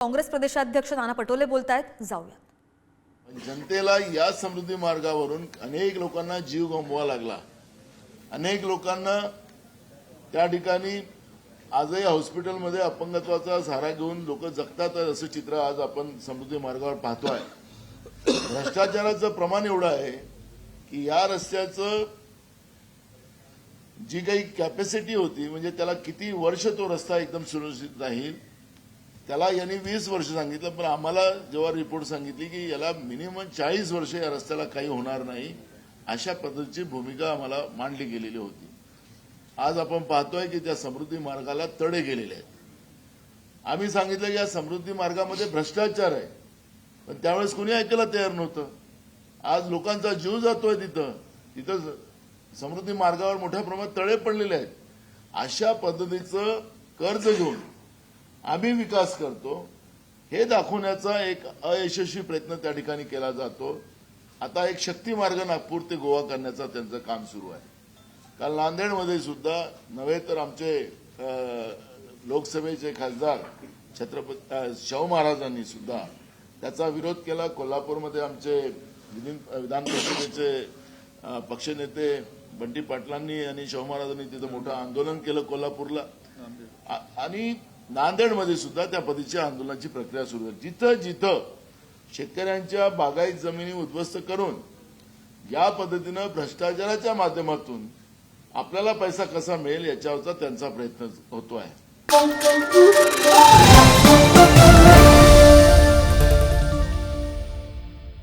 काँग्रेस प्रदेशाध्यक्ष नाना पटोले बोलतायत जाऊयात. म्हणजे जनतेला या समृद्धी मार्गावरून अनेक लोकांना जीव गमवावा लागला. अनेक लोकांना त्या ठिकाणी आजही हॉस्पिटलमध्ये अपंगत्वाचा सहारा घेऊन लोक जगतात असं चित्र आज आपण समृद्धी मार्गावर पाहतोय. भ्रष्टाचाराचं प्रमाण एवढं आहे की या रस्त्याचं जी काही कॅपॅसिटी होती म्हणजे त्याला किती वर्ष तो रस्ता एकदम सुरक्षित राहील त्याला यांनी वीस वर्ष सांगितलं पण आम्हाला जेव्हा रिपोर्ट सांगितली की याला मिनिमम चाळीस वर्ष या रस्त्याला काही होणार नाही अशा पद्धतीची भूमिका आम्हाला मांडली गेलेली होती. आज आपण पाहतोय की त्या समृद्धी मार्गाला तडे गेलेले आहेत. आम्ही सांगितलं की या समृद्धी मार्गामध्ये भ्रष्टाचार आहे पण त्यावेळेस कोणी ऐकायला तयार नव्हतं. आज लोकांचा जीव जातोय तिथं. तिथं समृद्धी मार्गावर मोठ्या प्रमाणात तळे पडलेले आहेत. अशा पद्धतीचं कर्ज घेऊन आम्ही विकास करतो. हे दाखवण्याचा एक अयशस्वी प्रयत्न त्या ठिकाणी केला जातो. आता एक शक्ती मार्ग नागपूर ते गोवा करण्याचा त्यांचं काम सुरू आहे. काल नांदेडमध्ये सुद्धा नव्हे तर आमचे लोकसभेचे खासदार छत्रपती शाहू महाराजांनी सुद्धा त्याचा विरोध केला. कोल्हापूरमध्ये आमचे विधिन- परिषदेचे पक्षनेते बंटी पाटलांनी आणि शाहू महाराजांनी तिथं मोठं आंदोलन केलं कोल्हापूरला. आणि नांदेडमध्ये सुद्धा त्या पद्धतीच्या आंदोलनाची प्रक्रिया सुरू आहे जिथं जिथं शेतकऱ्यांच्या बागायत जमिनी उद्ध्वस्त करून या पद्धतीनं भ्रष्टाचाराच्या माध्यमातून आपल्याला पैसा कसा मिळेल याच्यावरचा त्यांचा प्रयत्न होतो आहे